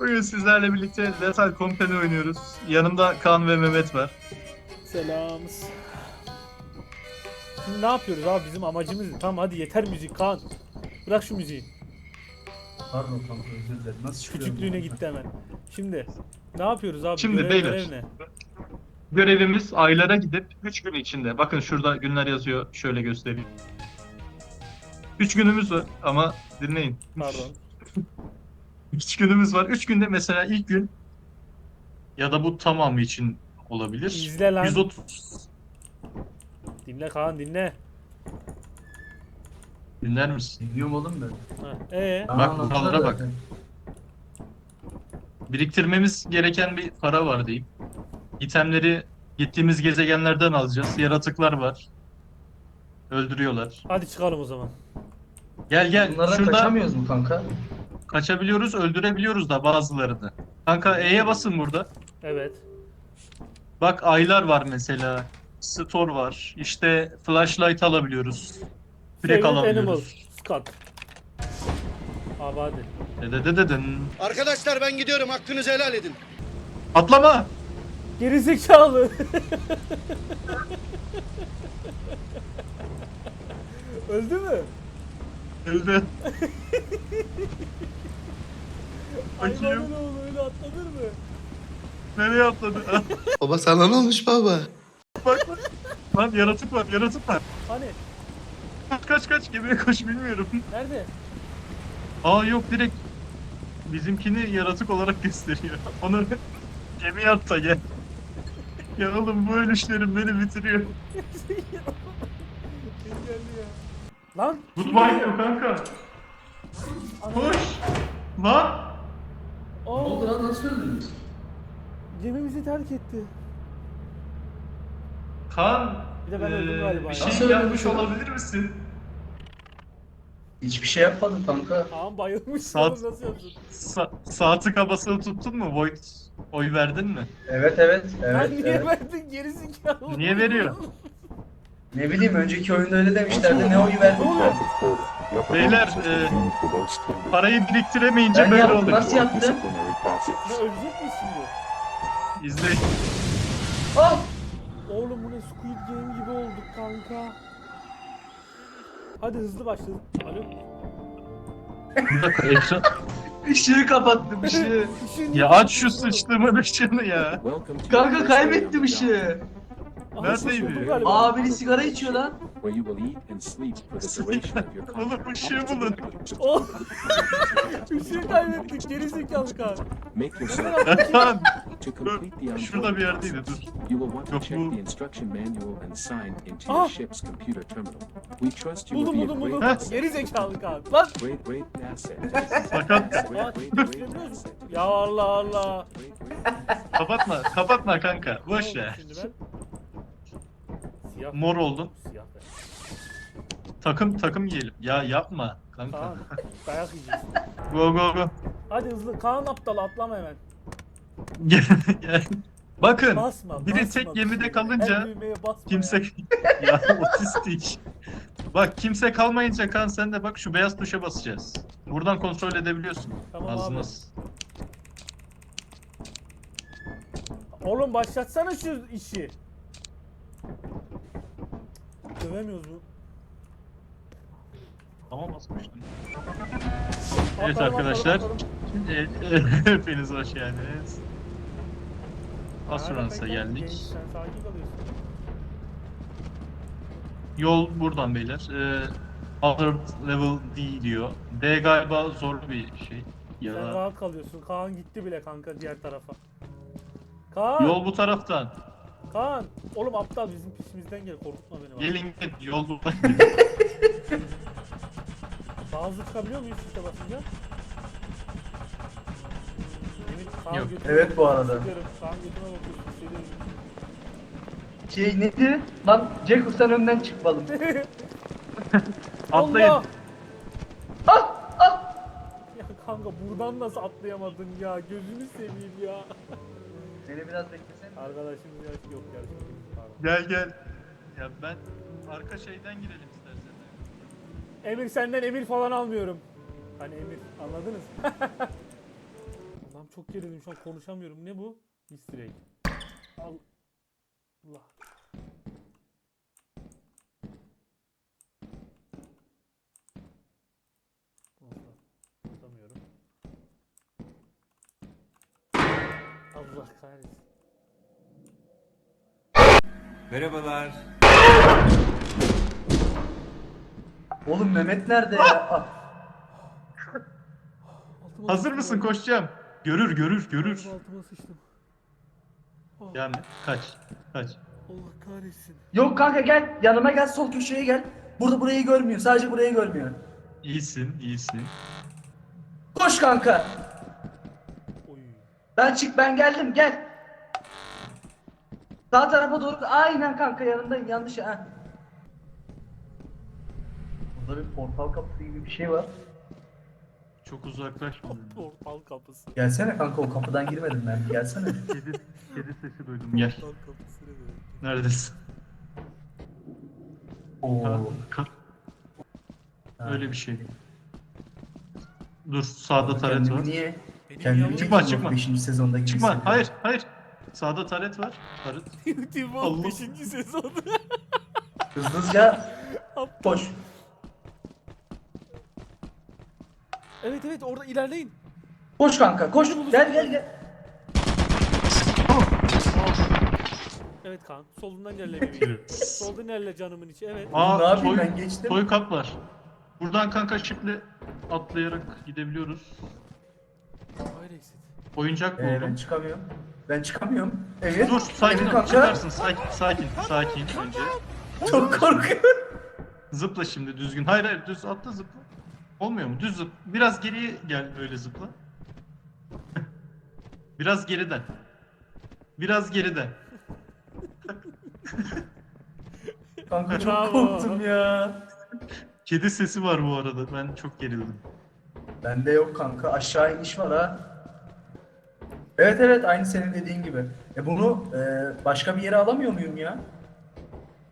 Bugün sizlerle birlikte Lethal Company oynuyoruz. Yanımda Kaan ve Mehmet var. Selamız. Şimdi ne yapıyoruz abi bizim amacımız ne? Tamam hadi yeter müzik Kaan. Bırak şu müziği. Pardon kanka özür dilerim. Nasıl Küçüklüğüne gitti hemen. Şimdi ne yapıyoruz abi? Şimdi Görev- beyler. görev ne? Görevimiz aylara gidip 3 gün içinde. Bakın şurada günler yazıyor. Şöyle göstereyim. 3 günümüz var ama dinleyin. Pardon. 3 günümüz var. 3 günde mesela ilk gün ya da bu tamamı için olabilir. İzle lan. 130 Dinle Kaan dinle. dinler misin? Dinliyorum oğlum ben. Ha. Ee, Bak, Aa, buralara bak. zaten. Biriktirmemiz gereken bir para var diyeyim. İtemleri gittiğimiz gezegenlerden alacağız. Yaratıklar var. Öldürüyorlar. hadi çıkalım o zaman. Gel gel. Bunlardan Şurada kaçamıyoruz mu kanka? Kaçabiliyoruz, öldürebiliyoruz da bazılarını. Kanka E'ye basın burada. Evet. Bak aylar var mesela. Store var. İşte flashlight alabiliyoruz. Frek Favorite animal. alabiliyoruz. Scott. Abi hadi. Dededededin. Arkadaşlar ben gidiyorum hakkınızı helal edin. Atlama! Gerizekalı. Öldü mü? Öldü. Bakayım. Hayvanın oğlu öyle atlanır mı? Nereye atladı? Baba sana ne olmuş baba? bak bak. Lan yaratık var, yaratık var. Hani? Kaç kaç kaç gemiye koş bilmiyorum. Nerede? Aa yok direkt bizimkini yaratık olarak gösteriyor. Onu gemiye at da gel. ya oğlum bu ölüşlerim beni bitiriyor. Engelli ya. Lan! Goodbye diyor kanka. Koş. Lan. Ne oldu lan nasıl öldünüz? Gemimizi terk etti. Kan. Bir de ben öldüm galiba Bir ya. şey Nasıl yapmış öldün? olabilir misin? Hiçbir şey yapmadım kanka. Ağam bayılmış. Saat-. Nasıl yaptın? Sa saati kabasını tuttun mu? Void oy verdin mi? Evet evet evet. niye evet. verdin gerizekalı? Niye veriyor? Ne bileyim önceki oyunda öyle demişlerdi ne oyu verdim ben. Beyler e, parayı biriktiremeyince Ben böyle yaptım, oluyor. nasıl yaptım? Ne ölecek miyiz şimdi? İzleyin. Ah! Oğlum bu ne Squid Game gibi olduk kanka. Hadi hızlı başladık. Alo. Ekran... Işığı kapattım ışığı. İşin Ya aç şu sıçtığımın ışığını ya. Kanka kaybettim ışığı. Galiba. Aa biri sigara içiyor lan. where you will eat and sleep for the duration of your Oğlum ışığı bulun. Oh. Işığı kaybettik gerizekalı kan. Make yourself to complete the şurada bir yerdeydi dur. You will want to check bu- the instruction manual and sign into Ah! your ship's computer terminal. We trust you Buldum will be a buldum buldum. great Heh. asset. Gerizekalı kan. Lan. Great, great asset. Sakat. Great, great, great. Ya Allah Allah. Great, great Kapatma. Kapatma kanka. Boş ver. Siyah. Mor oldun. Siyah. Takım takım giyelim. Ya yapma kanka. Kaan dayak yiyeceğiz. Go go go. Hadi hızlı. Kaan aptal atlama hemen. Gel, gel. Bakın. Basma. Biri basma. tek gemide kalınca düğmeye basma kimse ya. ya otistik. Bak kimse kalmayınca kan sen de bak şu beyaz tuşa basacağız. Buradan kontrol edebiliyorsun. Tamam abi. Ağzınız. Oğlum başlatsana şu işi. Dövemiyoruz bu. Tamam basmıştım. Evet arkadaşlar. Hepiniz hoş geldiniz. Bekle, geldik. genç, Sen sakin kalıyorsun. Yol buradan beyler. Ee, other level D diyor. D galiba zorlu bir şey. Sen Ya rahat kalıyorsun. Kaan gitti bile kanka diğer tarafa. Kaan! yol bu taraftan. Kaan! Oğlum aptal bizim peşimizden gel korkutma beni bak. Gelin gel yol buradan. Daha hızlı çıkabiliyor muyuz işte basınca? Emin, Kaan Yok. götüme Evet bu arada. sıkıyorum. Kaan götüme bakıyorsun hissediyorum. Şey neydi? Lan Ceko sen önden çık balım. Atlayın. Allah! Ah! Ah! Ya kanka buradan nasıl atlayamadın ya? Gözünü seveyim ya. Beni biraz beklesene. Arkadaşım ya yok yarışma. Pardon. Gel gel. Ya ben arka şeyden girelim istersen. Emir senden emir falan almıyorum. Hani emir anladınız? Lan çok gerildim şu an konuşamıyorum. Ne bu? Easter egg. Al. Allah. Allah. Allah kahretsin. Oğlum Mehmet nerede ya? Ah, Hazır mısın koşacağım. Görür görür görür. Altıma sıçtım. Yani kaç kaç. Allah kahretsin. Yok kanka gel. Yanıma gel sol köşeye gel. Burada burayı görmüyor. Sadece burayı görmüyor. İyisin iyisin. Koş kanka. Ben çık ben geldim gel. Sağ tarafa doğru. Aynen kanka yanındayım yanlış ha. Burada bir portal kapısı gibi bir şey var. Çok uzaklaşma. Portal kapısı. Gelsene kanka o kapıdan girmedim ben. Gelsene. kedi, kedi sesi duydum. Gel. Portal kapısı ne demek? Neredesin? Oo. Ha, Öyle bir şey. Dur sağda taret var. niye? Niye Çıkma, çıkma. beşinci sezonda gibi Çıkma. hissediyorum? Hayır hayır. Sağda taret var. Taret. Team Allah. Wolf 5. sezonu. Hızlıca koş. evet evet orada ilerleyin. Koş kanka koş. Gel gel gel. Evet kan. Solundan ilerle bebeğim. Soldan ilerle canımın içi. Evet. Aa, ne yapayım ben geçtim. toy kat var. Buradan kanka şiple atlayarak gidebiliyoruz. Hayır exit. Oyuncak Ee, ben çıkamıyorum. Ben çıkamıyorum. Evet. Dur sakin ol. Çıkarsın sakin sakin sakin önce. Çok korkuyorum. Zıpla şimdi düzgün. Hayır hayır düz atla zıpla. Olmuyor mu? Düz zıp. Biraz geriye gel öyle zıpla. Biraz geriden. Biraz geriden. Kanka çok Bravo. korktum ya. Kedi sesi var bu arada. Ben çok gerildim. Bende yok kanka. Aşağı iniş var ha. Evet evet aynı senin dediğin gibi. E bunu e, başka bir yere alamıyor muyum ya?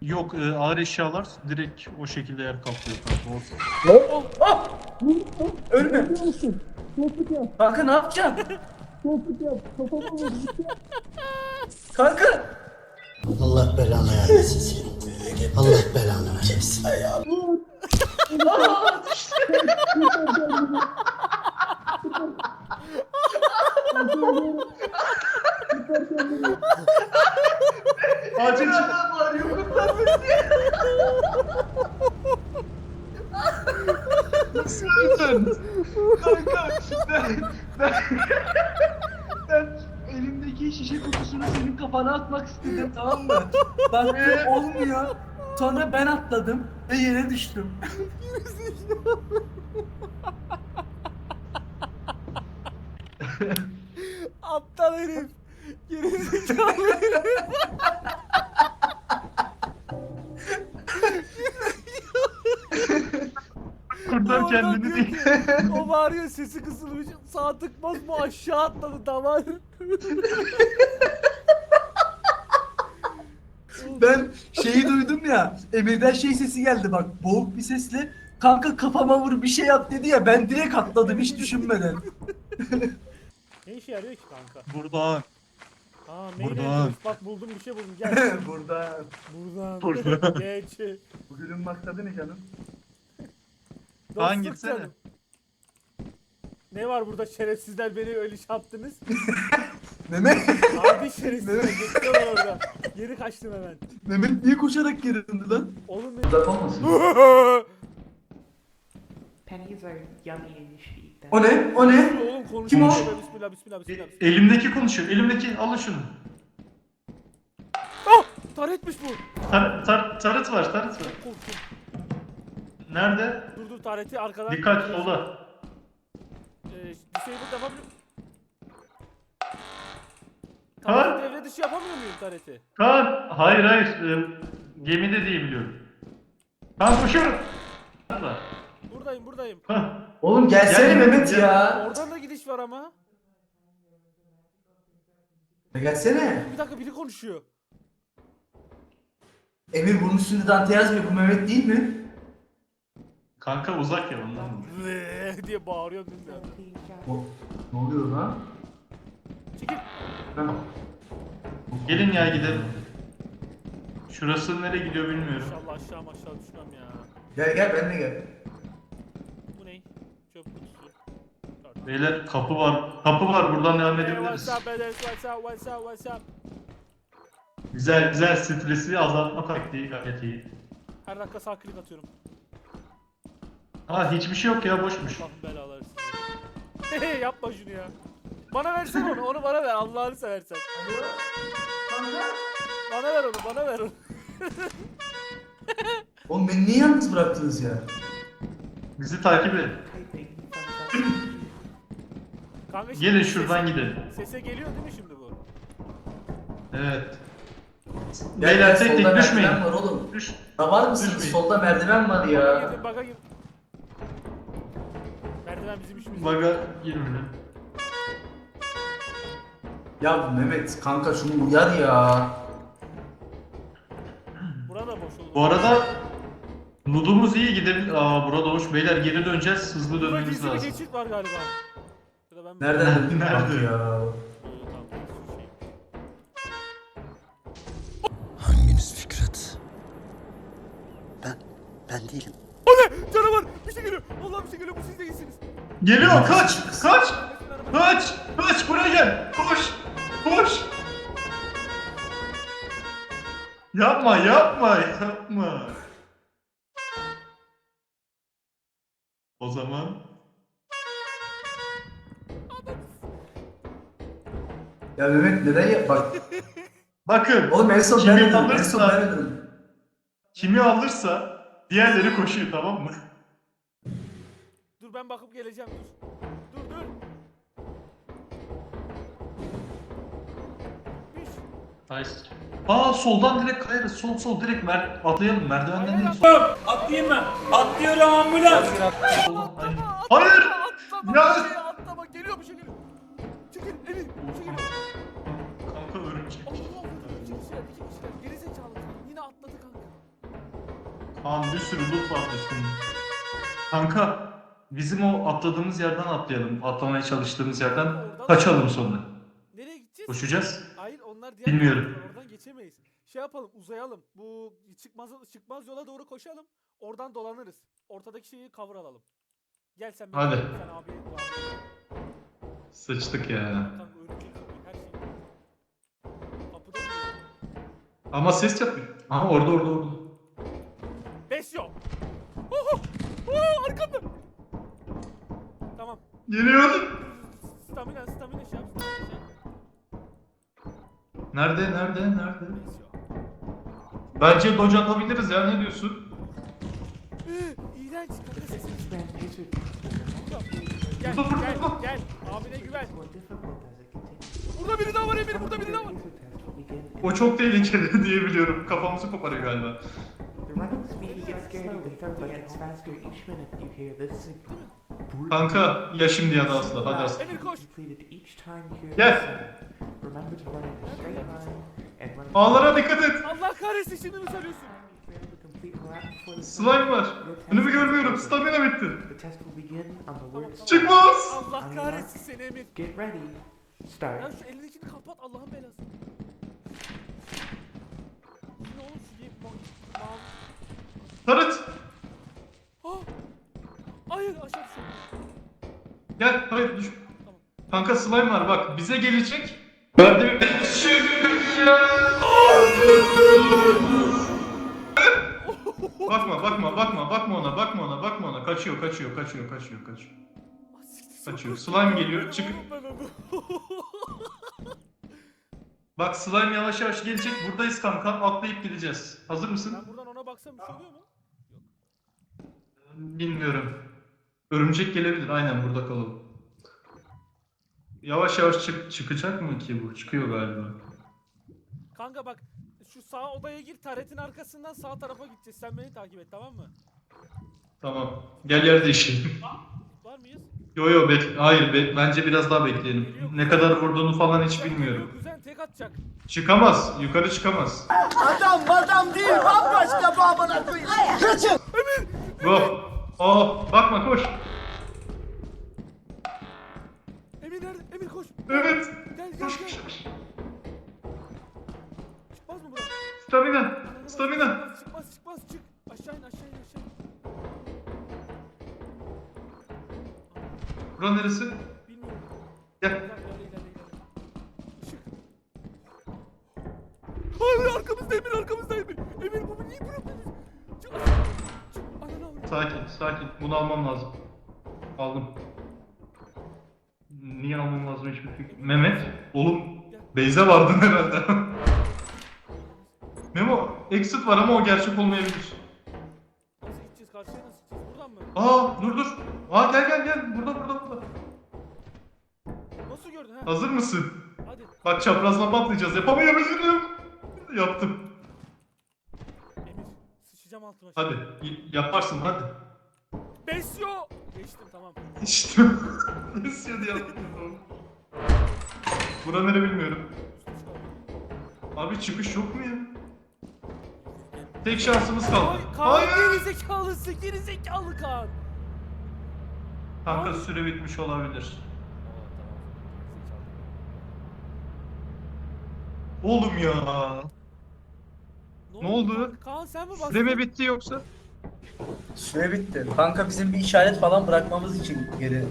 Yok e, ağır eşyalar direkt o şekilde yer kaplıyor kanka. O- Oh! Oh! Ölme. Kanka ne yapacaksın? Kanka! Allah belanı vermesin seni. Allah belanı vermesin. Acil çık. var beni. Kanka ben, ben, ben elimdeki şişe kutusunu senin kafana atmak istedim tamam mı? Baktım olmuyor. Sonra ben atladım ve yere düştüm. Aptal herif. Gerizekalı herif. Kurtar Oradan kendini diyor değil. ki, O bağırıyor sesi kısılmış. Sağ tıkmaz mı aşağı atladı damar. Ben şeyi duydum ya. Emir'den şey sesi geldi bak. Boğuk bir sesle. Kanka kafama vur bir şey yap dedi ya. Ben direkt atladım hiç düşünmeden. ne işe yarıyor ki kanka? Burada. Aa main Buradan. Bak buldum bir şey buldum. Gel. Burada. Buradan. Buradan. Geç. Bugünün maksadı ne canım? Kaan gitsene. canım. Ne var burada şerefsizler beni öyle şey yaptınız. Mehmet, Abi şerefsizler geçiyorlar orada. Geri kaçtım hemen. Mehmet niye koşarak geri döndü lan? Oğlum ne? Pennies are yummy and you. O ne? O ne? Oğlum konuşuyor. Kim o? Bismillah bismillah bismillah. E, bismillah. elimdeki konuşuyor. Elimdeki alın şunu. Ah! Taretmiş bu. Tar, tar, tarıt var tarıt var. Korktum. Nerede? Dur tareti arkadan. Dikkat sola. Ee, disable yapabiliyor Ha? Tareti devre dışı yapamıyor muyum tareti? Kaan. Hayır hayır. E, gemide diye biliyorum. Kaan koşuyorum. Atla. Buradayım buradayım. Hah. Oğlum gelsene Gel, Mehmet gel. ya. Oradan da gidiş var ama. Gelsene. Bir dakika biri konuşuyor. Emir bunun üstünde Dante yazmıyor. Bu Mehmet değil mi? Kanka uzak ya ondan. mı? Ve diye bağırıyor dün de. O, ne oluyor lan? Heh. Gelin ya gidelim. Şurası nereye gidiyor bilmiyorum. İnşallah aşağı aşağı düşmem ya. Gel gel ben de gel. Bu ne? Çöp kutusu. Beyler kapı var. Kapı var buradan devam Hey, edebiliriz. what's up, brothers? What's up, what's up, what's up? Güzel güzel stresi azaltma taktiği gayet iyi. Her dakika sağ klik atıyorum. Ha hiçbir şey yok ya boşmuş. Belaları. Hey, yapma şunu ya. Bana versene onu, onu bana ver Allah'ını seversen. Bana ver onu, bana ver onu. Oğlum beni niye yalnız bıraktınız ya? Bizi takip edin. Kanka şimdi Gelin sese- şuradan gidelim. Sese geliyor değil mi şimdi bu? Evet. Beyler gel, tek solda tek düşmeyin. merdiven var oğlum. Düş. Ha var mısınız? Solda merdiven var Baga ya. girdim, baga girdim. Merdiven bizim işimiz. Baga girmedim. Ya Mehmet kanka şunu uyar ya. Burada boş oldu. Bu arada Nudumuz iyi gidelim. Aa burada hoş. Beyler geri döneceğiz. Hızlı Burada dönmemiz gizli bir lazım. geçit var galiba. Ya da ben Nereden Nerede? bak ya? Şey. Hanginiz Fikret? Ben, ben değilim. Canavar! Bir şey geliyor! Allah bir şey geliyor, bu siz değilsiniz. Geliyor kaç! Kaç! Kaç! Kaç buraya gel! Koş! Koş! Yapma yapma yapma. O zaman Ya Mehmet neden ya? Bak bakın oğlum en son Kimi ben öldüm. En alırsa- son ben öldüm. kimi alırsa diğerleri koşuyor tamam mı? Dur ben bakıp geleceğim dur. Dur dur. Nice. Aa soldan direkt kayarız. Sol sol direkt mer atlayalım merdivenden Hayır, değil. atla- Atlayayım mı? Atlıyorum ambulans. Atlama, Hayır! Atlama, Ya! bir şey atlama. Geliyor bir şey geliyor. Çekil, şey geliyor. Kanka örümcek. Allah Allah, iki kişiler, iki kişiler. Geri zekalı. Yine atladı kanka. Kaan bir sürü loot var üstünde. Kanka bizim o atladığımız yerden atlayalım. Atlamaya çalıştığımız yerden Oradan- kaçalım sonra. Nereye gideceğiz? Koşacağız. Hayır onlar diğer Bilmiyorum. taraftan, Oradan geçemeyiz. Şey yapalım uzayalım. Bu çıkmaz çıkmaz yola doğru koşalım. Oradan dolanırız. Ortadaki şeyi cover alalım. Gel sen Hadi. Sen abi. Sıçtık ya. Kanka örümcek kapıyı her şey. Kapıda duruyor. Ama ses yapıyor. Aha orada orada orada. Tamam. Geliyor. Stamina, stamina şey yap. Stamina şey yap. Nerede nerede nerede? Bence dodge atabiliriz ya ne diyorsun? İğrenç. Kanka sesini Spam laser Gel, gel, burada. gel. Abine güven. more difficult as it continues. Burada biri daha var Emir, burada biri daha var. Laser test will begin. O çok tehlikeli diye biliyorum. Kafamızı koparıyor galiba. The running speed gets slowly, but gets faster each minute you hear this signal. Kanka ya şimdi ya da asla. Hadi asla. Emir koş. Gel. Ağlara dikkat et. Allah kahretsin şimdi mi söylüyorsun? Slime var. Önümü görmüyorum. Stamina bitti. Start. Çıkmaz. Allah kahretsin seni Emir. Get ready. Ya Start. şu elindekini kapat Allah'ın belası. Ne oğlum şu yiyip. Tarıt. Ah! Hayır aşağı düşüyorum. Gel. Hayır düş. Tamam. Kanka slime var bak. Bize gelecek. Merdiven. bakma bakma bakma bakma ona bakma ona bakma ona kaçıyor kaçıyor kaçıyor kaçıyor kaçıyor. Kaçıyor. Slime geliyor, çık. Ben. Bak slime yavaş yavaş gelecek buradayız kanka atlayıp gideceğiz. Hazır mısın? Ben buradan ona baksam bir şey oluyor mu? Bilmiyorum. Örümcek gelebilir aynen burada kalalım. Yavaş yavaş çık çıkacak mı ki bu? Çıkıyor galiba. Kanka bak şu sağ odaya gir taretin arkasından sağ tarafa gideceğiz. Sen beni takip et tamam mı? Tamam. Gel yer değişelim. Var mıyız? yo yo bek hayır be bence biraz daha bekleyelim. Ne kadar vurduğunu falan hiç bilmiyorum. geliyor, Kuzen tek atacak. Çıkamaz. Yukarı çıkamaz. Adam adam değil bambaşka bu amına koyayım. Kaçın. Go. Oh bakma koş. Emir nerede? Emir koş. Evet. Gel gel Koş gel. koş koş. Çıkmaz mı bura? Stamina. Stamina. Çıkmaz çıkmaz çık. Aşağı in aşağı in aşağı in. Bura neresi? Bilmiyorum. Gel. İlerle ilerle ilerle. Işık. Hayır arkamızda Emir arkamızda Emir. Emir bu niye bırakıyorsun? Çık aşağı. Sakin sakin. Bunu almam lazım. Aldım. Niye almam lazım hiçbir fikrim. Mehmet. Oğlum. Beyze vardın herhalde. Memo. Exit var ama o gerçek olmayabilir. Nasıl gideceğiz karşıya nasıl gideceğiz? Buradan mı? Aa dur dur. Aa gel gel gel. Burada burada burada. Nasıl gördün ha? Hazır mısın? Hadi. Bak çaprazdan patlayacağız. Yapamayabilirim. Yaptım. Altıma. Hadi yaparsın hadi. Besyo. Geçtim tamam. İşte. Nasıl diye yaptım. Bura nere bilmiyorum. Abi çıkış yok mu ya? Tek şansımız kaldı. Kaan geri zekalısı geri zekalı Kaan. Kanka süre bitmiş olabilir. Oğlum ya. Ne oldu? Kaan, sen mi bastın? Süre mi bitti yoksa? Süre bitti. Kanka bizim bir işaret falan bırakmamız için geri.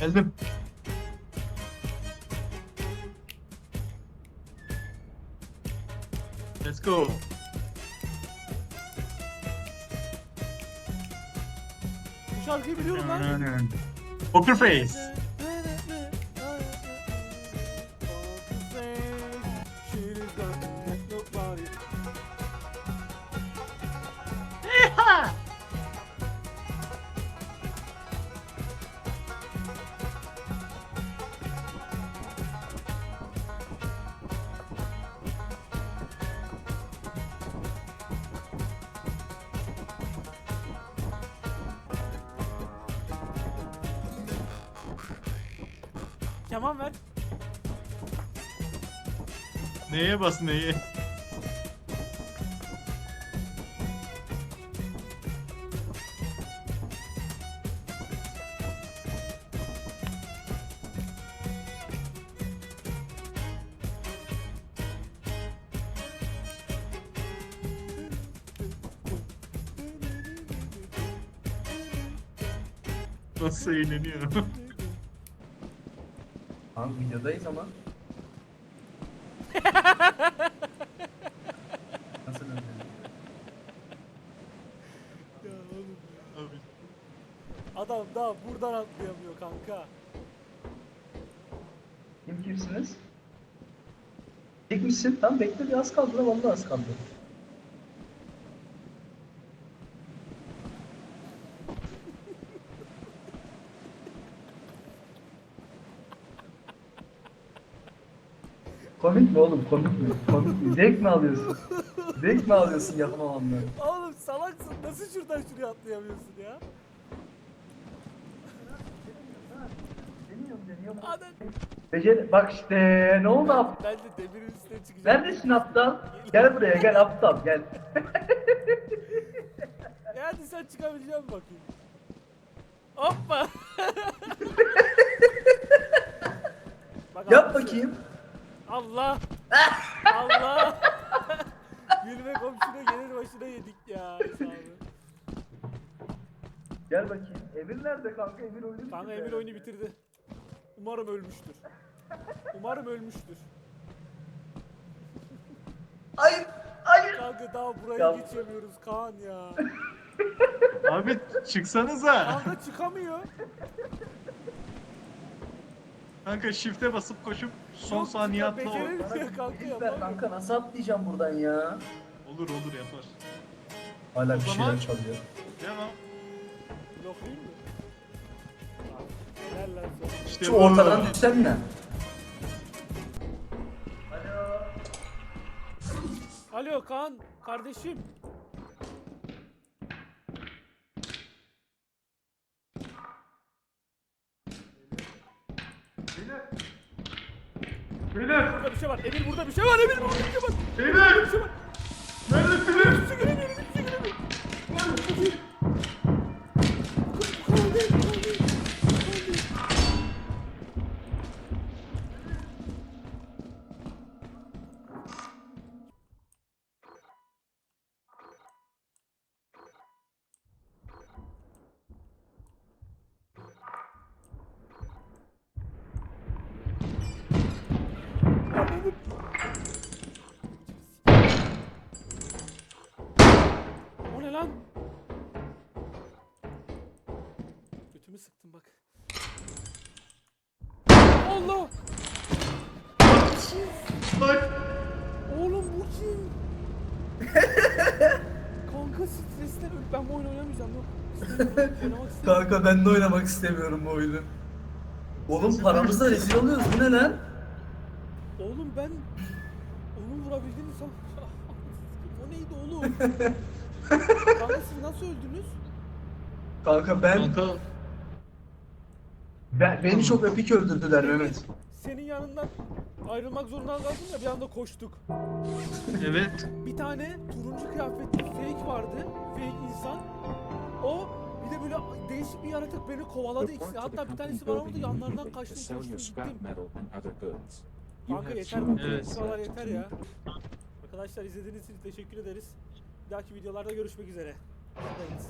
Geldim. Let's go. Şarkıyı biliyorum lan. Poker face. Neye bas neye? Nasıl eğleniyor? Kanka videodayız ama. Nasıl öyle? Adam daha buradan atlayamıyor kanka. Kim kimsiniz? Tek misin? Tamam bekle bir az kaldı lan vallahi az kaldı. Komik mi oğlum? Komik mi? Komik mi? Zevk mi alıyorsun? Zevk mi alıyorsun yapamamdan? Oğlum salaksın nasıl şuradan şuraya atlayamıyorsun ya? Becer bak işte ne oldu aptal? Ben de demirin üstüne çıkacağım. Neredesin aptal? Gel buraya gel aptal gel. E hadi sen çıkabilecek misin bakayım? Hoppa. Bak Yap abi, bakayım. Allah. Allah. Gülme komşuna gelir başına yedik ya. Gel bakayım. Emir nerede kanka? Emir oyunu Kanka bitirdi Emir oyunu bitirdi. Umarım ölmüştür. Umarım ölmüştür. Hayır. Hayır. Kanka daha burayı Ya- geçemiyoruz Kaan ya. Abi çıksanıza. Kanka çıkamıyor. Kanka shift'e basıp koşup son Yok, saniye çıka- atla. o- beceremiyor kanka bir ver yapamıyor. kanka nasıl atlayacağım buradan ya? Olur olur yapar. Hala bir O zaman- şeyler çalıyor. Devam. Bloklayayım mı? İşte Şu ortadan düşsen mi? Alo Kaan kardeşim. Beyler. Burada bir şey var. Emir burada bir şey var. Emir burada bir şey var. Beyler. Kanka ben de oynamak istemiyorum bu oyunu. Oğlum paramızla rezil oluyoruz. Bu ne lan? Oğlum ben onu vurabildim san. o neydi oğlum? Kanka siz nasıl öldünüz? Kanka ben... Kanka ben beni çok epik öldürdüler Mehmet. Senin yanından ayrılmak zorunda kaldım ya bir anda koştuk. evet. Bir tane turuncu kıyafetli fake vardı. Fake insan. O bir de böyle değişik bir yaratık beni kovaladı ikisi. Hatta bir tanesi bana immediately to kaçtım koştum gittim. Kanka yeter bu Evet. left yeter ya. Arkadaşlar izlediğiniz için teşekkür ederiz. Bir dahaki videolarda görüşmek üzere. Buradayız.